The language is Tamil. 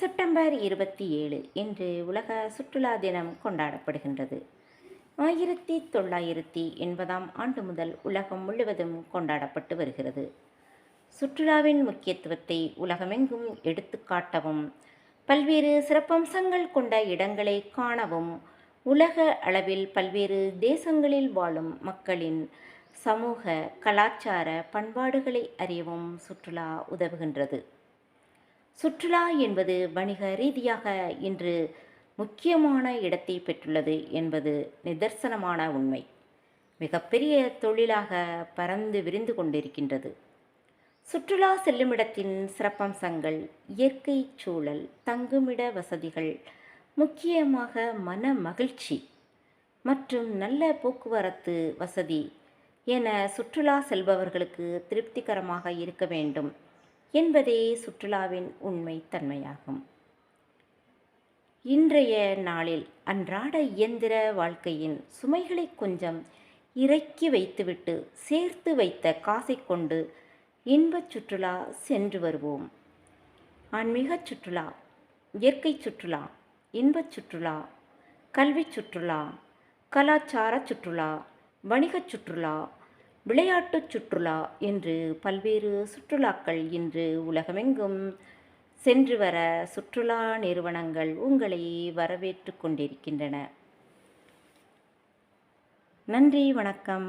செப்டம்பர் இருபத்தி ஏழு இன்று உலக சுற்றுலா தினம் கொண்டாடப்படுகின்றது. ஆயிரத்தி தொள்ளாயிரத்தி எண்பதாம் ஆண்டு முதல் உலகம் முழுவதும் கொண்டாடப்பட்டு வருகிறது. சுற்றுலாவின் முக்கியத்துவத்தை உலகமெங்கும் எடுத்துக்காட்டவும் பல்வேறு சிறப்பம்சங்கள் கொண்ட இடங்களை காணவும் உலக அளவில் பல்வேறு தேசங்களில் வாழும் மக்களின் சமூக கலாச்சார பண்பாடுகளை அறியவும் சுற்றுலா உதவுகின்றது. சுற்றுலா என்பது வணிக ரீதியாக இன்று முக்கியமான இடத்தை பெற்றுள்ளது என்பது நிதர்சனமான உண்மை. மிகப்பெரிய தொழிலாக பறந்து விரிந்து கொண்டிருக்கின்றது. சுற்றுலா செல்லுமிடத்தின் சிறப்பம்சங்கள் இயற்கை சூழல் தங்குமிட வசதிகள் முக்கியமாக மன மகிழ்ச்சி மற்றும் நல்ல போக்குவரத்து வசதி என சுற்றுலா செல்பவர்களுக்கு திருப்திகரமாக இருக்க வேண்டும். என்பதே சுற்றுலாவின் உண்மை தன்மையாகும். இன்றைய நாளில் அன்றாட இயந்திர வாழ்க்கையின் சுமைகளை கொஞ்சம் இறக்கி வைத்துவிட்டு சேர்த்து வைத்த காசை கொண்டு இன்பச் சுற்றுலா சென்று வருவோம். ஆன்மீக சுற்றுலா இயற்கை சுற்றுலா இன்பச் சுற்றுலா கல்வி சுற்றுலா கலாச்சார சுற்றுலா வணிகச் சுற்றுலா விளையாட்டுச் சுற்றுலா என்று பல்வேறு சுற்றுலாக்கள் இன்று உலகமெங்கும் சென்று வர சுற்றுலா நிறுவனங்கள் உங்களை வரவேற்று கொண்டிருக்கின்றன. நன்றி வணக்கம்.